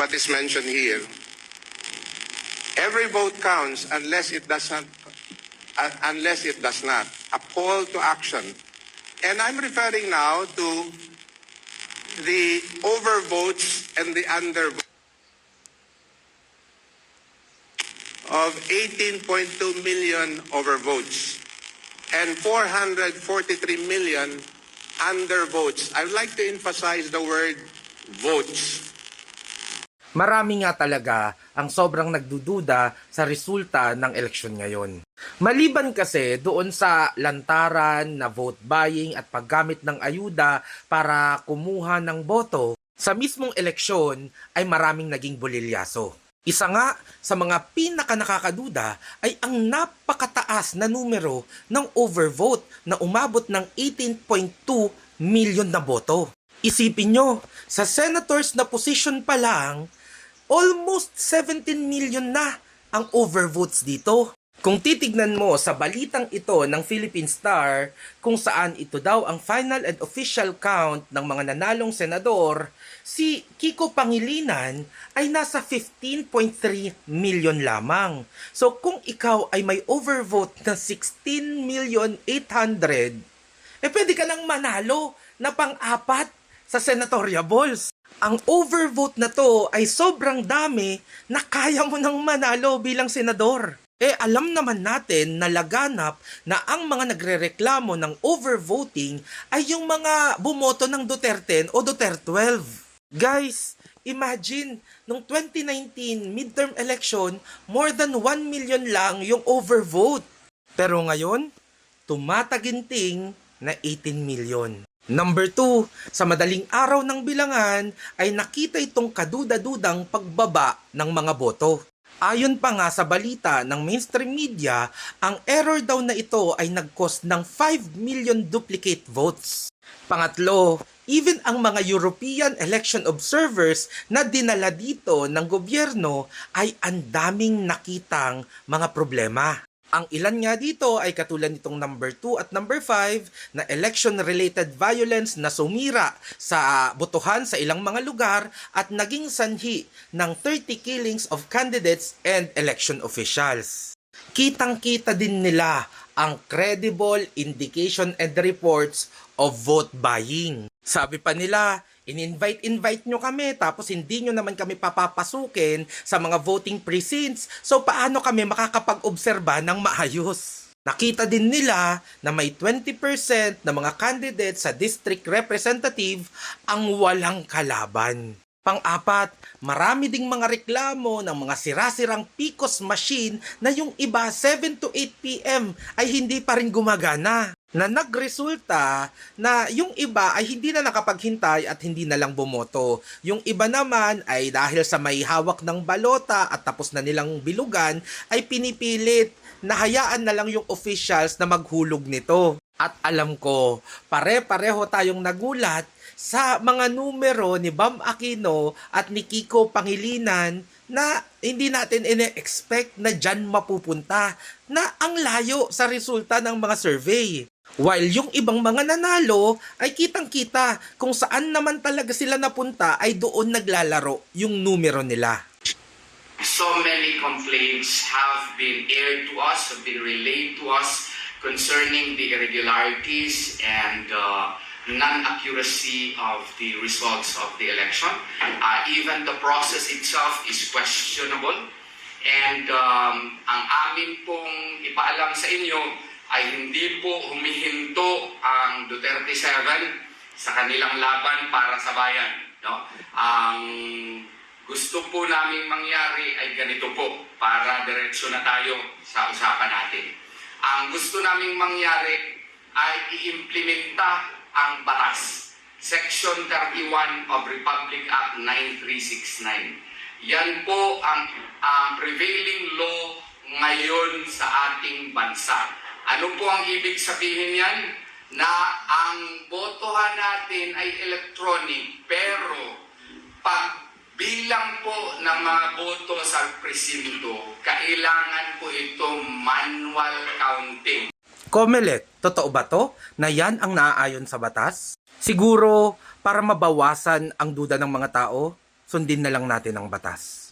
what is mentioned here. Every vote counts unless it does not, uh, unless it does not. A call to action. And I'm referring now to the overvotes and the undervotes of 18.2 million overvotes and 443 million undervotes. I would like to emphasize the word votes. Marami nga talaga ang sobrang nagdududa sa resulta ng eleksyon ngayon. Maliban kasi doon sa lantaran na vote buying at paggamit ng ayuda para kumuha ng boto, sa mismong eleksyon ay maraming naging bolilyaso. Isa nga sa mga pinaka nakakaduda ay ang napakataas na numero ng overvote na umabot ng 18.2 million na boto. Isipin nyo, sa senators na position pa lang, almost 17 million na ang overvotes dito. Kung titignan mo sa balitang ito ng Philippine Star kung saan ito daw ang final and official count ng mga nanalong senador, si Kiko Pangilinan ay nasa 15.3 million lamang. So kung ikaw ay may overvote na 16 million 800, eh pwede ka nang manalo na pang-apat sa senatorial balls. Ang overvote na to ay sobrang dami na kaya mo nang manalo bilang senador. Eh alam naman natin na laganap na ang mga nagrereklamo ng overvoting ay yung mga bumoto ng Duterte o Duterte 12. Guys, imagine, nung 2019 midterm election, more than 1 million lang yung overvote. Pero ngayon, tumataginting na 18 million. Number 2, sa madaling araw ng bilangan ay nakita itong kaduda-dudang pagbaba ng mga boto. Ayon pa nga sa balita ng mainstream media, ang error daw na ito ay nag-cost ng 5 million duplicate votes. Pangatlo, even ang mga European election observers na dinala dito ng gobyerno ay ang daming nakitang mga problema. Ang ilan nga dito ay katulad nitong number 2 at number 5 na election-related violence na sumira sa botohan sa ilang mga lugar at naging sanhi ng 30 killings of candidates and election officials. Kitang-kita din nila ang credible indication and reports of vote buying. Sabi pa nila, in-invite-invite nyo kami tapos hindi nyo naman kami papapasukin sa mga voting precincts. So paano kami makakapag-obserba ng maayos? Nakita din nila na may 20% na mga candidates sa district representative ang walang kalaban. Pang-apat, marami ding mga reklamo ng mga sirasirang PICOS machine na yung iba 7 to 8 p.m. ay hindi pa rin gumagana na nagresulta na yung iba ay hindi na nakapaghintay at hindi na lang bumoto. Yung iba naman ay dahil sa may hawak ng balota at tapos na nilang bilugan ay pinipilit na hayaan na lang yung officials na maghulog nito. At alam ko, pare-pareho tayong nagulat sa mga numero ni Bam Aquino at ni Kiko Pangilinan na hindi natin ine-expect na dyan mapupunta na ang layo sa resulta ng mga survey. While yung ibang mga nanalo ay kitang-kita kung saan naman talaga sila napunta ay doon naglalaro yung numero nila. so many complaints have been aired to us, have been relayed to us concerning the irregularities and uh, non-accuracy of the results of the election. Uh, even the process itself is questionable. And um, ang amin pong ipaalam sa inyo ay hindi po humihinto ang Duterte 7 sa kanilang laban para sa bayan. No? Ang gusto po naming mangyari ay ganito po para diretso na tayo sa usapan natin. Ang gusto naming mangyari ay iimplementa ang batas. Section 31 of Republic Act 9369. Yan po ang, ang prevailing law ngayon sa ating bansa. Ano po ang ibig sabihin yan? Na ang botohan natin ay electronic pero pag bilang po ng mga boto sa presinto, kailangan po ito manual counting. Comelec, totoo ba to na yan ang naaayon sa batas? Siguro para mabawasan ang duda ng mga tao? sundin na lang natin ang batas.